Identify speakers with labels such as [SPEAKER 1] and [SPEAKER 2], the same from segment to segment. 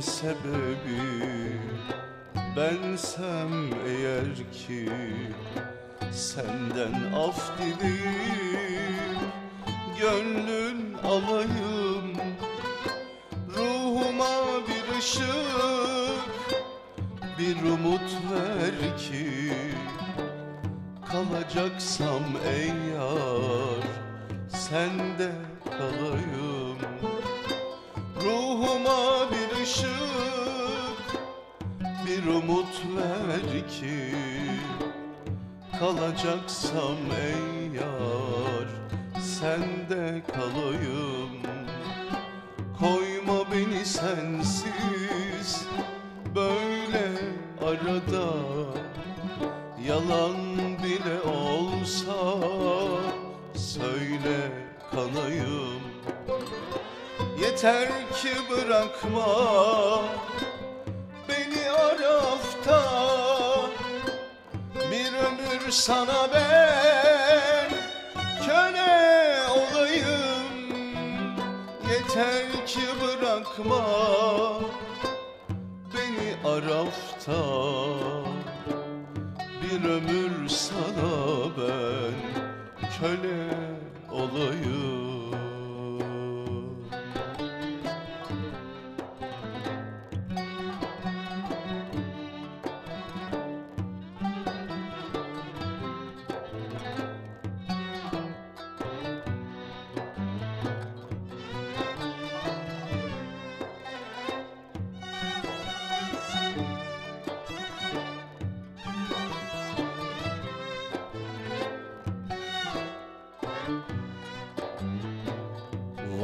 [SPEAKER 1] Sebebi bensem eğer ki Senden af dileyip gönlün alayım Ruhuma bir ışık bir umut ver ki Kalacaksam yar sende kalayım bir umut ver ki Kalacaksam ey yar sende kalayım. Koyma beni sensiz böyle arada. Yalan bile olsa söyle kanayım. Yeter ki bırakma sana ben. Köle olayım. Yeter ki bırakma. Beni arafta Bir ömür sana ben. Köle olayım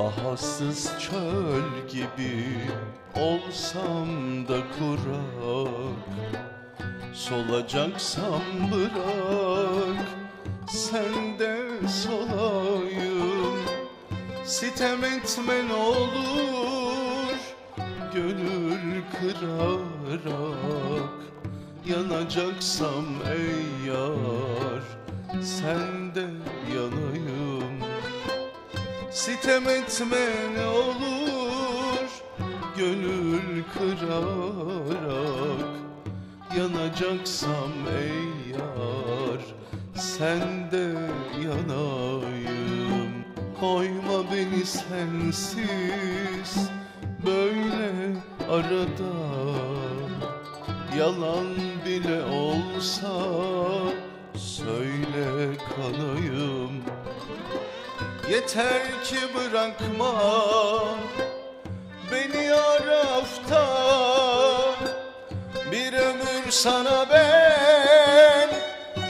[SPEAKER 1] Vahassız çöl gibi olsam da kurak. Solacaksam bırak sen de solayım. Sitem etme ne olur gönül kırarak. Yanacaksam ey yar sen Sitem etme ne olur Gönül kırarak Yanacaksam ey yar Sen de yanayım. Koyma beni sensiz Böyle arada. Yalan bile olsa Söyle kanayım Yeter ki bırakma beni arafta. Bir ömür sana ben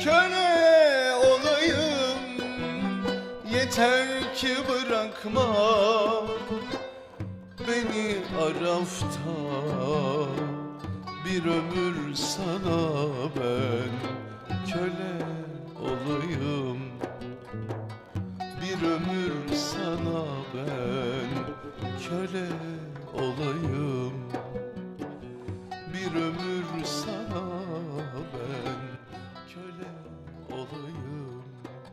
[SPEAKER 1] köle olayım. Yeter ki bırakma beni arafta. Bir ömür sana ben köle olayım bir ömür sana ben köle olayım. Bir ömür